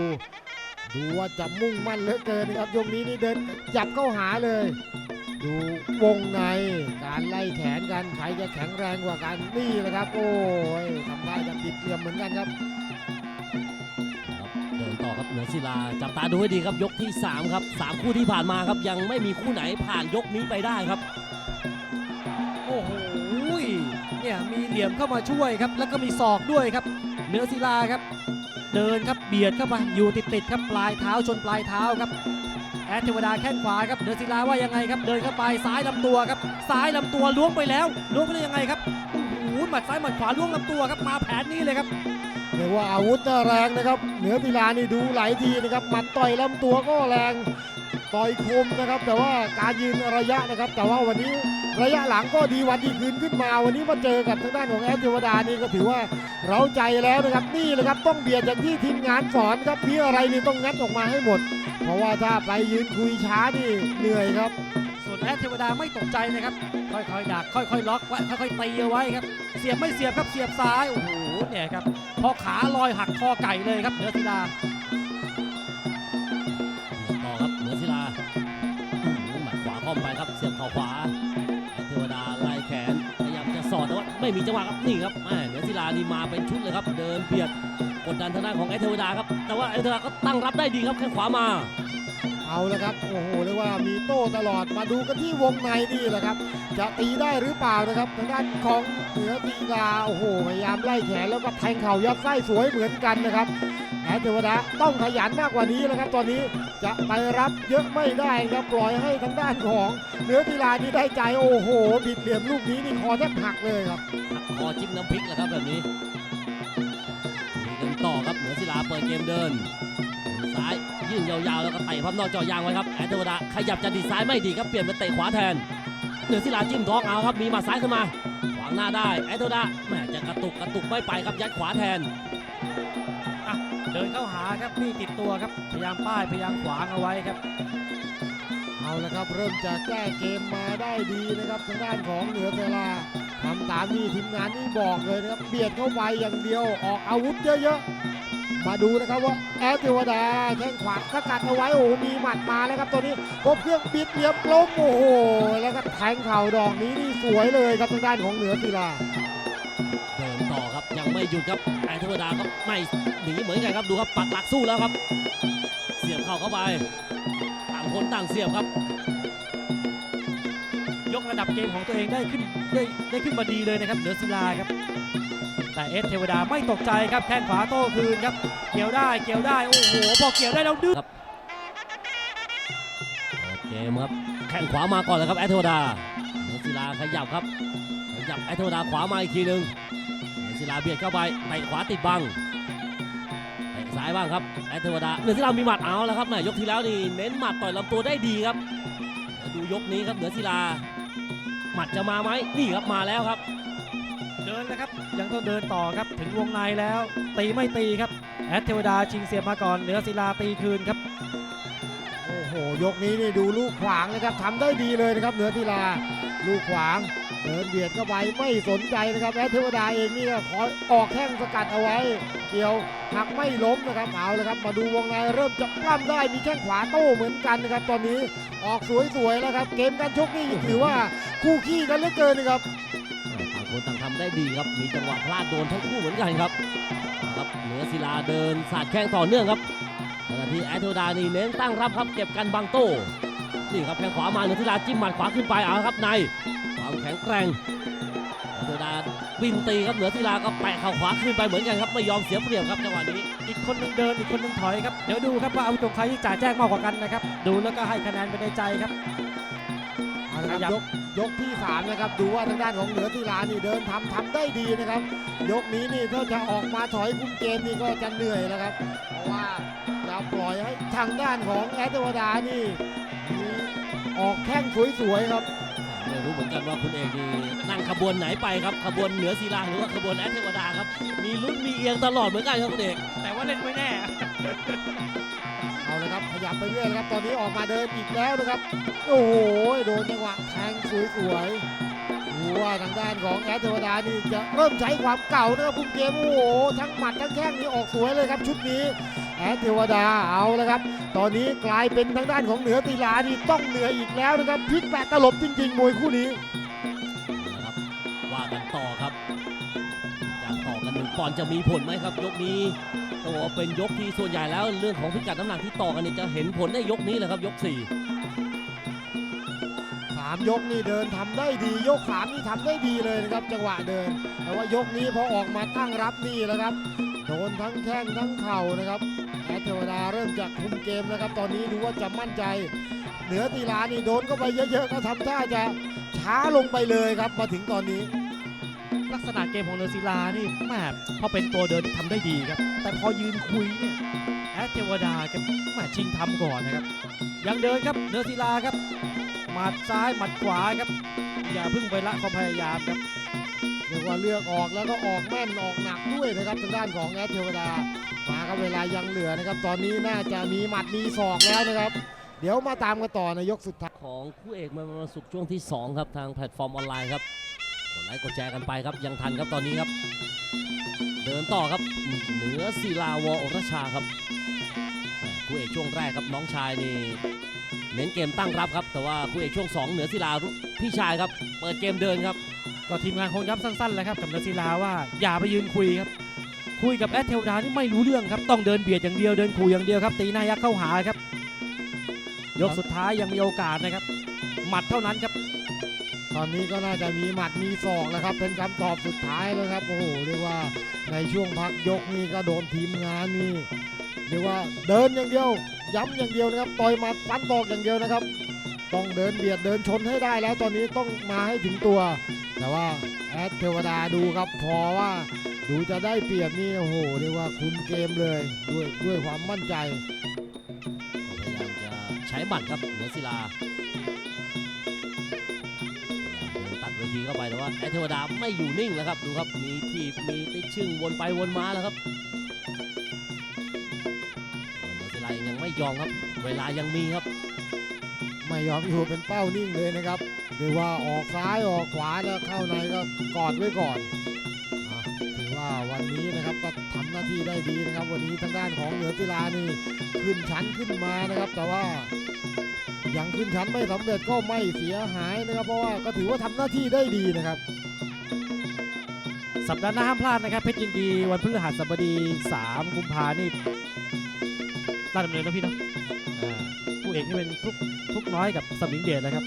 ดูดูว่าจะมุ่งมั่นเหลือเกินนะครับยกนี้นี่เดินจับเข้าหาเลย ดูวงในการไล่แขนกันใครจะแข็งแรงกว่ากันนี่แหละครับ โอ้ยทำได้จะปิดเหลี่ยมเหมือนกันครับครับเดินต่อครับเหนือศิลาจับตาดูให้ดีครับยกที่ 3 ครับ 3 คู่ที่ผ่านมาครับยังไม่มีคู่ไหนผ่านยกนี้ไปได้ครับ โอ้โหเนี่ยมีเหลี่ยมเข้ามาช่วยครับ แล้วก็มีศอกด้วยครับเหนือศิลาครับ เดินครับเบียดเข้าไปอยู่ติดๆครับปลายเท้าชนปลายเท้าครับแอดเทวดาแข้งขวาครับเหนือศิลาว่ายังไงครับ เดินเข้าไปซ้ายลำตัวครับซ้ายลำตัวล้วงไปแล้วล้วงไปได้ยังไงครับโอ้โหหมัดซ้ายหมัดขวาล้วงลำตัวครับมาแผนนี้เลยครับเรียกว่าอาวุธแรงนะครับ เหนือศิลานี่ดูหลายทีนะครับหมัดต่อยลำตัวก็แรงต่อยคมนะครับ แต่ว่าการยืนระยะนะครับ แต่ว่าวันนี้ ระยะหลังก็ดีวันดีคืนขึ้นมา วันนี้มาเจอกับทางด้านของแอดเทวดานี่ก็ถือว่าเราใจแล้วนะครับนี่แหละครับต้องเบียดอย่างที่ทีมงานสอนครับมีอะไรนี่ต้องงัดออกมาให้หมด เพราะว่าถ้าไปยืนคุยช้านี่เหนื่อยครับ ส่วนแอดเทวดาไม่ตกใจนะครับ ค่อยๆดักค่อยๆล็อกไว้ค่อยๆตีเอาไว้ครับ เสียบไม่เสียบครับเสียบซ้ายโอ้โหเนี่ยครับพอขาลอยหักคอไก่เลยครับเหนือศิลาต่อครับเหนือศิลาอื้อหือหมัดขวาค่อมไปครับเสียบเข่าขวาไอ้เทวดา ไม่มีจังหวะครับนี่ครับเหนือศิลานี่มาเป็นชุดเลยครับ เดินเบียดกดดันทางด้านของไอ้เทวดาครับ แต่ว่าไอ้เทวดาก็ตั้งรับได้ดีครับแข้งขวามา เอาละครับ โอ้โหเรียกว่ามีโต้ตลอดมาดูกันที่วงในนี่แหละครับ จะตีได้หรือเปล่านะครับทางด้านของเหนือตีลาโอ้โหพยายามไล่แขนแล้วก็แทงเข่ายัดไส้สวยเหมือนกันนะครับ แอดเทวดาต้องขยันมากกว่านี้แล้วครับ ตอนนี้จะไปรับเยอะไม่ได้ครับปล่อยให้ทางด้านของเนื้อตีลานี่ได้ใจโอ้โหบิดเหลี่ยมลูกนี้นี่คอแทบหักเลยครับคอจิ้มน้ำพริกแหละครับแบบนี้มีกันต่อครับเหนือศิลาเปิดเกมเดิน ซ้ายยื่นยาวๆแล้วก็เตะพับนอกเจอยางไว้ครับแอนเทวดาขยับจะดีซ้ายไม่ดีครับเปลี่ยนเป็นเตะขวาแทนเหนือศิลาจิ้มท้องเอาครับมีมาซ้ายขึ้นมาขวางหน้าได้แอนเทวดาแหมจะกระตุกกระตุกไม่ไปครับยัดขวาแทน เดินเข้าหาครับนี่ติดตัวครับ พยายามป้ายพยายามขวางเอาไว้ครับ เอาละครับเริ่มจะแก้เกมมาได้ดีนะครับทางด้านของเหนือเทลาทำตามที่ทีมงานนี่บอกเลยนะครับเบียดเข้าไปอย่างเดียวออกอาวุธเยอะๆ มาดูนะครับว่าแอดเทวดาแข้งขวาสกัดเอาไว้โอ้โหมีหมัดมาแล้วครับตัวนี้พบเครื่องบิดเหลี่ยมล้มโอ้โหแล้วก็แทงเข่าดอกนี้นี่สวยเลยครับทางด้านของเหนือศิลาเดินต่อครับยังไม่หยุดครับ แอนเทวดาก็ไม่หนีเหมือนกันครับดูครับปักหลักสู้แล้วครับ เสียบเข้าเข้าไปต่างคนต่างเสียบครับ ยกระดับเกมของตัวเองได้ขึ้นได้ได้ขึ้นมาดีเลยนะครับเหนือศิลาครับ แต่เอสเทวดาไม่ตกใจครับแข้งขวาโต้คืนครับเกี่ยวได้เกี่ยวได้โอ้โหพอเกี่ยวได้แล้วดื้อเปิดเกมครับแข้งขวามาก่อนเลยครับแอตเทวดาเหนือศิลาขยับครับขยับแอตเทวดาขวามาอีกทีหนึ่งเหนือ ศิลาเบียดเข้าไปเตะขวาติดบังเตะซ้ายบ้างครับแอตเทวดาเหนือศิลามีหมัดเอาแล้วครับแหม่ยกที่แล้วนี่เน้นหมัดต่อยลำตัวได้ดีครับเดี๋ยวดูยกนี้ครับเหนือศิลาหมัดจะมาไหมนี่ครับมาแล้วครับ เดินนะครับยังต้องเดินต่อครับถึงวงในแล้ว ตีไม่ตีครับแอดเทวดาชิงเสียบมาก่อนเหนือศิลาตีคืนครับโอ้โหยกนี้นี่ดูลูกขวางนะครับทำได้ดีเลยนะครับเหนือศิลาลูกขวาง เดินเบียดเข้าไปไม่สนใจนะครับแอดเทวดาเองนี่ขอออกแข้งสกัดเอาไว้ เกี่ยวหักไม่ล้มนะครับเอาเลยครับมาดูวงในเริ่มจะปล้ำได้มีแข้งขวาโต้เหมือนกันนะครับ ตอนนี้ออกสวยๆแล้วครับ เกมการชกนี่ถือว่าคู่ขี้กันเหลือเกินนะครับต่างคนต่างทำได้ดีครับ มีจังหวะพลาดโดนทั้งคู่เหมือนกันครับครับเหนือศิลาเดินสาดแข้งต่อเนื่องครับขณะที่แอตโทดานี่เน้นตั้งรับครับเก็บกันบังโต้นี่ครับแข้งขวามาเหนือศิลาจิ้มหมัดขวาขึ้นไปเอาครับใน ความแข็งแกร่งแอตโทดาบินตีครับเหนือศิลาก็แปะเข่าขวาขึ้นไปเหมือนกันครับไม่ยอมเสียเปรียบครับจังหวะนี้ อีกคนหนึงเดินอีกคนหนึงถอยครับเดี๋ยวดูครับว่าอาวุธของใครที่จ่าแจ้งมากกว่ากันนะครับ ดูแล้วก็ให้คะแนนไปในใจครับเอาละครับขยับยกยกที่สามนะครับดูว่าทางด้านของเหนือศิลานี่เดินทำทำได้ดีนะครับ ยกนี้นี่ถ้าจะออกมาถอยคุมเกมนี่ก็จะเหนื่อยแล้วครับเพราะว่าจะปล่อยให้ทางด้านของแอดเทวดานี่มีออกแข้งสวยๆครับ ไม่รู้เหมือนกันว่าคุณเอกนี่นั่งขบวนไหนไปครับขบวนเหนือศิลาหรือว่าขบวนแอตเทวดาครับ มีลุ้นมีเอียงตลอดเหมือนกันครับคุณเอกแต่ว่าเล่นไม่แน่ เอาเลยครับขยับไปเรื่อยนะครับ ตอนนี้ออกมาเดินอีกแล้วนะครับ โอ้โหโดนจังหวะแทงสวยๆดูว่าทางด้านของแอดเทวดานี่จะเริ่มใช้ความเก่านะครับคุมเกมโอ้โหทั้งหมัดทั้งแข้งนี่ออกสวยเลยครับชุดนี้แอแอด เทวดาเอาแล้วครับ ตอนนี้กลายเป็นทางด้านของเหนือตีลานี่ต้องเหนืออีกแล้วนะครับพลิกแปดตลบจริง ๆ มวยคู่นี้นะครับว่ากันต่อครับกากต่อกันหนึ่งปอนจะมีผลไหมครับ ยกนี้ตัวเป็นยกที่ส่วนใหญ่แล้วเรื่องของพิกัดน้ำหนักที่ต่อกันเนี่ยจะเห็นผลในยกนี้แหละครับยกสี่ สามยกนี่เดินทำได้ดี ยกสามนี่ทำได้ดีเลยนะครับ จังหวะเดิน แต่ว่ายกนี้พอออกมาตั้งรับนี่แหล้วครับ โดนทั้งแข้งทั้งเข่านะครับแอดเทวดาเริ่มจากคุมเกมนะครับ ตอนนี้ดูว่าจะมั่นใจ เหนือตีลานี่โดนเข้าไปเยอะๆก็ทำท่าจะช้าลงไปเลยครับมาถึงตอนนี้ ลักษณะเกมของเนอร์ศิลานี่แม่พอเป็นตัวเดินที่ทำได้ดีครับ แต่พอยืนคุยเนี่ย เทวดาแกแม่ชิงทำก่อนนะครับ ยังเดินครับเนอร์ศิลาครับ หมัดซ้ายหมัดขวาครับ อย่าเพิ่งไปละความพยายามครับเรียกว่าเลือกออกแล้วก็ออกแม่นออกหนักด้วยนะครับทางด้านของแอดเทวดามาครับเวลายังเหลือนะครับ ตอนนี้น่าจะมีหมัดมีศอกแล้วนะครับ เดี๋ยวมาตามกันต่อในยกสุดท้ายของคู่เอกมันมาสุกร์ช่วงที่ 2 ครับทางแพลตฟอร์มออนไลน์ครับกดไลค์กดแชร์กันไปครับยังทันครับตอนนี้ครับ เดินต่อครับเหนือศิลาวอรชาครับแหม่ คู่เอกช่วงแรกครับน้องชายนี่เน้นเกมตั้งรับครับ แต่ว่าคู่เอกช่วง 2 เหนือศิลาพี่ชายครับ เปิดเกมเดินครับ ก็ทีมงานคงย้ำสั้นๆเลยครับกับเนอร์ศิลาว่าอย่าไปยืนคุยครับ คุยกับแอดเทวดานี่ไม่รู้เรื่องครับต้องเดินเบียดอย่างเดียวเดินขู่อย่างเดียวครับ ตีหน้ายักษ์เข้าหาครับ ยกสุดท้ายยังมีโอกาสนะครับ หมัดเท่านั้นครับ ตอนนี้ก็น่าจะมีหมัดมีศอกแล้วครับ เป็นคำตอบสุดท้ายแล้วครับโอ้โหเรียกว่าในช่วงพักยกนี่ก็โดนทีมงานนี่ เรียกว่าเดินอย่างเดียว ย้ำอย่างเดียวนะครับต่อยหมาฟันศอกอย่างเดียวนะครับ ต้องเดินเบียดเดินชนให้ได้แล้วตอนนี้ต้องมาให้ถึงตัว แต่ว่าแอดเทวดาดูครับพอว่าดูจะได้เปรียบนี่โอ้โหเรียกว่าคุมเกมเลยด้วยด้วยความมั่นใจพยายามจะใช้บัตรครับเหนือศิลาตัดเวทีเข้าไปแต่ว่าแอดเทวดาไม่อยู่นิ่งแล้วครับดูครับมีทีบมีติดชึ่งวนไปวนมาแล้วครับ ยังไม่ยอมครับ เวลายังมีครับ ไม่ยอมอยู่เป็นเป้านิ่งเลยนะครับเรียกว่าออกซ้ายออกขวาแล้วเข้าในก็กอดไว้ก่อนอะถือว่าวันนี้นะครับก็ทำหน้าที่ได้ดีนะครับ วันนี้ทางด้านของเหนือศิลานี่ขึ้นชั้นขึ้นมานะครับ แต่ว่ายังขึ้นชั้นไม่สำเร็จก็ไม่เสียหายนะครับ เพราะว่าก็ถือว่าทำหน้าที่ได้ดีนะครับ สัปดาห์หน้าห้ามพลาดนะครับเพชรยินดีวันพฤหัสบดี 3 กุมภานี่ ลาดดำเนินนะพี่เนาะผู้เอกนี่เป็นทุกทุกน้อยกับสมิงเดชนะครับ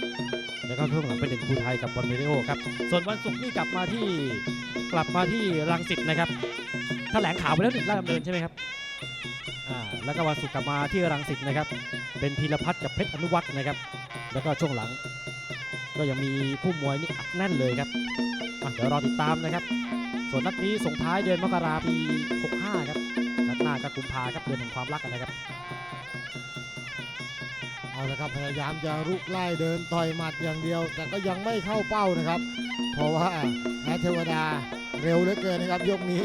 แล้วก็ช่วงหลังเป็นเด่นภูไทยกับบอลเมเรโอครับ ส่วนวันศุกร์นี่กลับมาที่กลับมาที่รังสิตนะครับแถลงข่าวไปแล้วนี่ลาดดำเนินใช่ไหมครับอ่าแล้วก็วันศุกร์กลับมาที่รังสิตนะครับ เป็นพีรพัฒน์กับเพชรอนุวัฒน์นะครับ แล้วก็ช่วงหลัง ก็ยังมีผู้มวยนี่อัดแน่นเลยครับเดี๋ยวรอติดตามนะครับ ส่วนนัดนี้ส่งท้ายเดือนมกราปี 65 ครับ นัดหน้าก็กุมภาครับเดือนแห่งความรักกันนะครับ เอาละครับพยายามจะรุกไล่เดินต่อยหมัดอย่างเดียว แต่ก็ยังไม่เข้าเป้านะครับ เพราะว่าแอเทวดาเร็วเหลือเกินนะครับยกนี้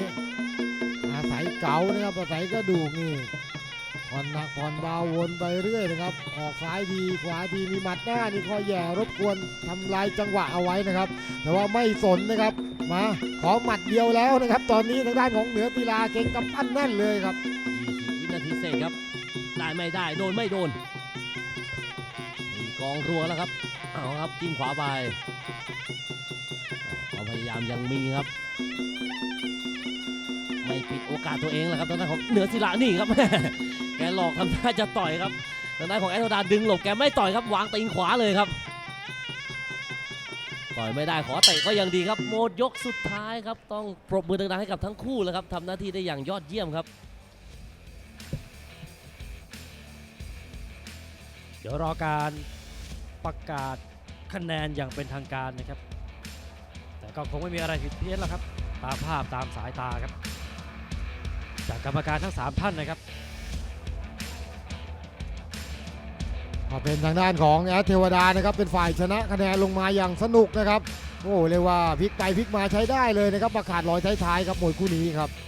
อาศัยเก๋านะครับอาศัยกระดูกนี่ ผ่อนหนักผ่อนเบาวนไปเรื่อยนะครับออกซ้ายดีขวาดีมีหมัดหน้านี่คอยแย่รบกวนทำลายจังหวะเอาไว้นะครับ แต่ว่าไม่สนนะครับมาขอหมัดเดียวแล้วนะครับ ตอนนี้ทางด้านของเหนือตีลาเก่งกำปั้นแน่นเลยครับ20วินาทีเศษครับ ได้ไม่ได้โดนไม่โดนมีกองรัวแล้วครับเอาครับจิ้มขวาไปความพยายามยังมีครับ ไม่ปิดโอกาสตัวเองแล้วครับทางด้านของเหนือศิลานี่ครับ แกหลอกทำท่าจะต่อยครับทางด้านของแอตโดาดึงหลบแกไม่ต่อยครับวางตีนขวาเลยครับต่อยไม่ได้ขอเตะก็ยังดีครับโหมดยกสุดท้ายครับต้องปรบมือดังๆให้กับทั้งคู่เลยครับทำหน้าที่ได้อย่างยอดเยี่ยมครับ เดี๋ยวรอการประกาศคะแนนอย่างเป็นทางการนะครับ แต่ก็คงไม่มีอะไรผิดเพี้ยนแล้วครับ ตามภาพตามสายตาครับ จากกรรมการทั้ง 3 ท่านนะครับก็เป็นทางด้านของแอดเทวดานะครับเป็นฝ่ายชนะคะแนนลงมาอย่างสนุกนะครับ โอ้เรียกว่าพลิกไปพลิกมาใช้ได้เลยนะครับประกาศลอยท้ายๆครับมวยคู่นี้ครับ